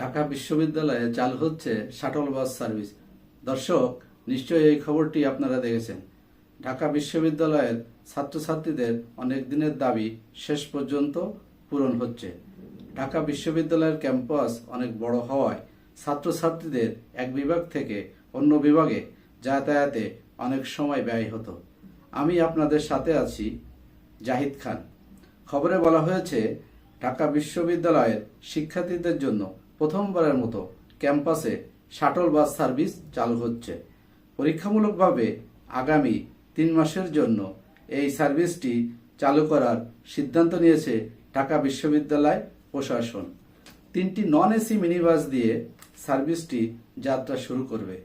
ঢাকা বিশ্ববিদ্যালয়ে চালু হচ্ছে শাটল বাস সার্ভিস। দর্শক, নিশ্চয়ই এই খবরটি আপনারা দেখেছেন। ঢাকা বিশ্ববিদ্যালয়ের ছাত্রছাত্রীদের অনেক দিনের দাবি শেষ পর্যন্ত পূরণ হচ্ছে। ঢাকা বিশ্ববিদ্যালয়ের ক্যাম্পাস অনেক বড় হওয়ায় ছাত্রছাত্রীদের এক বিভাগ থেকে অন্য বিভাগে যাতায়াতে অনেক সময় ব্যয় হতো। আমি আপনাদের সাথে আছি জাহিদ খান। খবরে বলা হয়েছে, ঢাকা বিশ্ববিদ্যালয়ের শিক্ষার্থীদের জন্য প্রথমবারের মতো ক্যাম্পাসে শাটল বাস সার্ভিস চালু হচ্ছে। পরীক্ষামূলকভাবে আগামী তিন মাসের জন্য এই সার্ভিসটি চালু করার সিদ্ধান্ত নিয়েছে ঢাকা বিশ্ববিদ্যালয় প্রশাসন। তিনটি নন এসি মিনিবাস দিয়ে সার্ভিসটি যাত্রা শুরু করবে।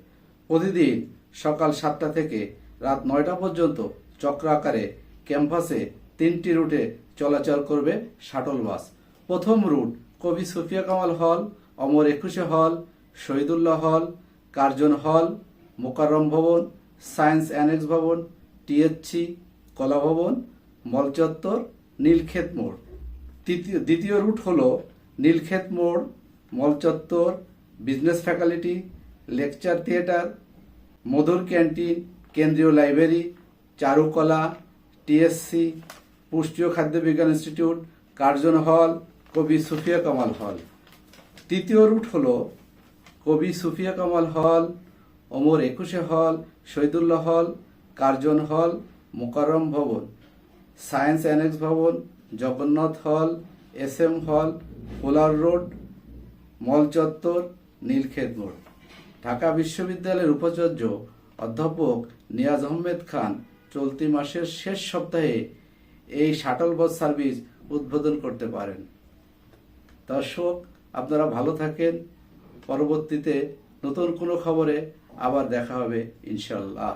প্রতিদিন সকাল সাতটা থেকে রাত নয়টা পর্যন্ত চক্র আকারে ক্যাম্পাসে তিনটি রুটে চলাচল করবে শাটল বাস। প্রথম রুট কবি সুফিয়া কামাল হল অমর একুশে হল, শহীদুল্লাহ হল, কার্জন হল, মোকাররম ভবন, সায়েন্স অ্যানেক্স ভবন, টিএসসি কলা ভবন, মলচত্বর, নীলক্ষেত মোড়। তৃতীয় দ্বিতীয় রুট হল নীলক্ষেত মোড়, মলচত্বর, business faculty, lecture theatre, Madhur canteen, কেন্দ্রীয় লাইব্রেরি, চারুকলা, টিএসসি পুষ্টি ও খাদ্য বিজ্ঞান ইনস্টিটিউট, কার্জন হল, কবি সুফিয়া কামাল হল। তৃতীয় রুট হলো কবি সুফিয়া কামাল হল, ওমর একুশে হল, শহীদুল্লাহ হল, কার্জন হল মোকারম ভবন, সায়েন্স অ্যানেক্স ভবন, জগন্নাথ হল এস এম হল, পোলার রোড মল চত্বর নীলক্ষেত মোড়। ঢাকা বিশ্ববিদ্যালয়ের উপাচার্য অধ্যাপক নিয়াজ আহমেদ খান চলতি মাসের শেষ সপ্তাহে এই শাটল বাস সার্ভিস উদ্বোধন করতে পারেন। দর্শক আপনারা ভালো থাকেন। পরবর্তীতে নতুন কোনো খবরে আবার দেখা হবে ইনশাল্লাহ